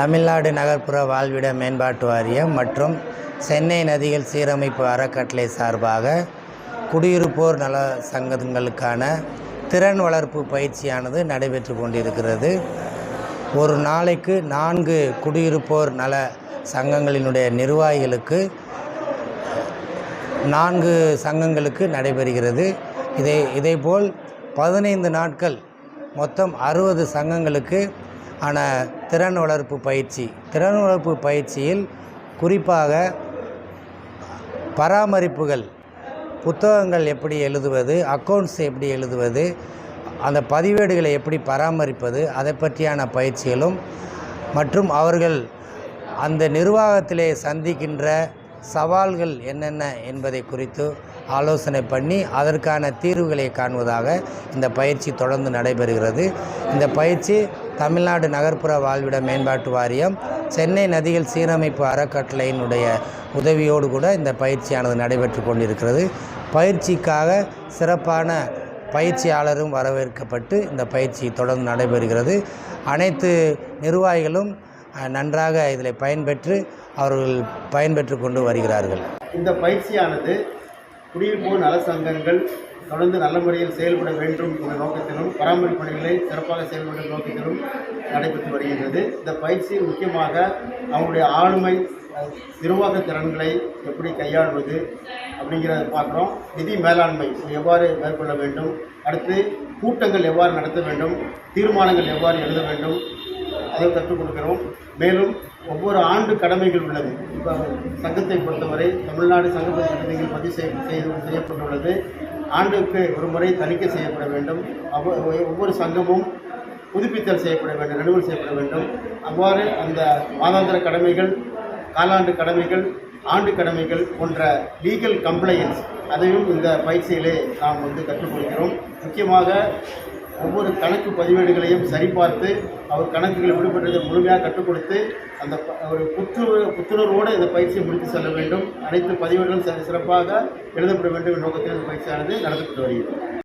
தமிழ்நாடு நகர்ப்புற வாழ்விட மேம்பாட்டு வாரியம் மற்றும் சென்னை நதிகள் சீரமைப்பு அறக்கட்டளை சார்பாக குடியிருப்போர் நல சங்கங்களுக்கான திறன் வளர்ப்பு பயிற்சியானது நடைபெற்று கொண்டிருக்கிறது. ஒரு நாளைக்கு நான்கு குடியிருப்போர் நல சங்கங்களினுடைய நிர்வாகிகளுக்கு நான்கு சங்கங்களுக்கு நடைபெறுகிறது. இதை இதேபோல் பதினைந்து நாட்கள் மொத்தம் அறுபது சங்கங்களுக்கு ஆன திறன் வளர்ப்பு பயிற்சி. திறன் வளர்ப்பு பயிற்சியில் குறிப்பாக பராமரிப்புகள் புத்தகங்கள் எப்படி எழுதுவது அக்கௌண்ட்ஸ் எப்படி எழுதுவது அந்த பதிவேடுகளை எப்படி பராமரிப்பது அதை பற்றியான பயிற்சிகளும் மற்றும் அவர்கள் அந்த நிர்வாகத்திலே சந்திக்கின்ற சவால்கள் என்னென்ன என்பதை குறித்து ஆலோசனை பண்ணி அதற்கான தீர்வுகளை காண்பதாக இந்த பயிற்சி தொடர்ந்து நடைபெறுகிறது. இந்த பயிற்சி தமிழ்நாடு நகர்ப்புற வாழ்விட மேம்பாட்டு வாரியம் சென்னை நதிகள் சீரமைப்பு அறக்கட்டளையினுடைய உதவியோடு கூட இந்த பயிற்சியானது நடைபெற்று கொண்டிருக்கிறது. பயிற்சிக்காக சிறப்பான பயிற்சியாளரும் வரவேற்கப்பட்டு இந்த பயிற்சி தொடர்ந்து நடைபெறுகிறது. அனைத்து நிர்வாகிகளும் நன்றாக இதில் பயன்பெற்று அவர்கள் பயன்பெற்று கொண்டு வருகிறார்கள். இந்த பயிற்சியானது குடியிருப்போர் நல சங்கங்கள் தொடர்ந்து நல்ல முறையில் செயல்பட வேண்டும் என்ற நோக்கத்திலும் பராமரிப்பு பணிகளை சிறப்பாக செயல்படும் நோக்கத்திலும் நடைபெற்று வருகின்றது. இந்த பயிற்சி முக்கியமாக அவங்களுடைய ஆளுமை நிர்வாக திறன்களை எப்படி கையாள்வது அப்படிங்கிறத பார்க்குறோம். நிதி மேலாண்மை எவ்வாறு மேற்கொள்ள வேண்டும்? அடுத்து கூட்டங்கள் எவ்வாறு நடத்த வேண்டும்? தீர்மானங்கள் எவ்வாறு எழுத வேண்டும்? அதை கற்றுக் கொடுக்கிறோம். மேலும் ஒவ்வொரு ஆண்டு கடமைகள் உள்ளது. இப்போ சங்கத்தை பொறுத்தவரை தமிழ்நாடு சங்க கடமைகள் பதிவு செய்ய செய்து செய்யப்பட்டுள்ளது. ஆண்டுக்கு ஒரு முறை தணிக்கை செய்யப்பட வேண்டும். ஒவ்வொரு சங்கமும் புதுப்பித்தல் செய்யப்பட வேண்டும் ரெனுவல் செய்யப்பட வேண்டும். அவ்வாறு அந்த மாதாந்திர கடமைகள் காலாண்டு கடமைகள் ஆண்டு கடமைகள் போன்ற லீகல் கம்ப்ளையன்ஸ் அதையும் இந்த பயிற்சியிலே நாம் வந்து கற்றுக்கொள்கிறோம் முக்கியமாக ஒவ்வொரு கணக்கு பதிவேடுகளையும் சரிபார்த்து அவர் கணக்குகள் விடுபட்டதை முழுமையாக கற்றுக் கொடுத்து அந்த ஒரு புத்து புத்துணர்வோடு இந்த பயிற்சியை முடித்து செல்ல வேண்டும். அனைத்து பதிவேடுகளும் சிறப்பாக எழுதப்பட வேண்டும் என்ற நோக்கத்தில் இந்த பயிற்சியானது நடத்தப்பட்டு வருகிறது.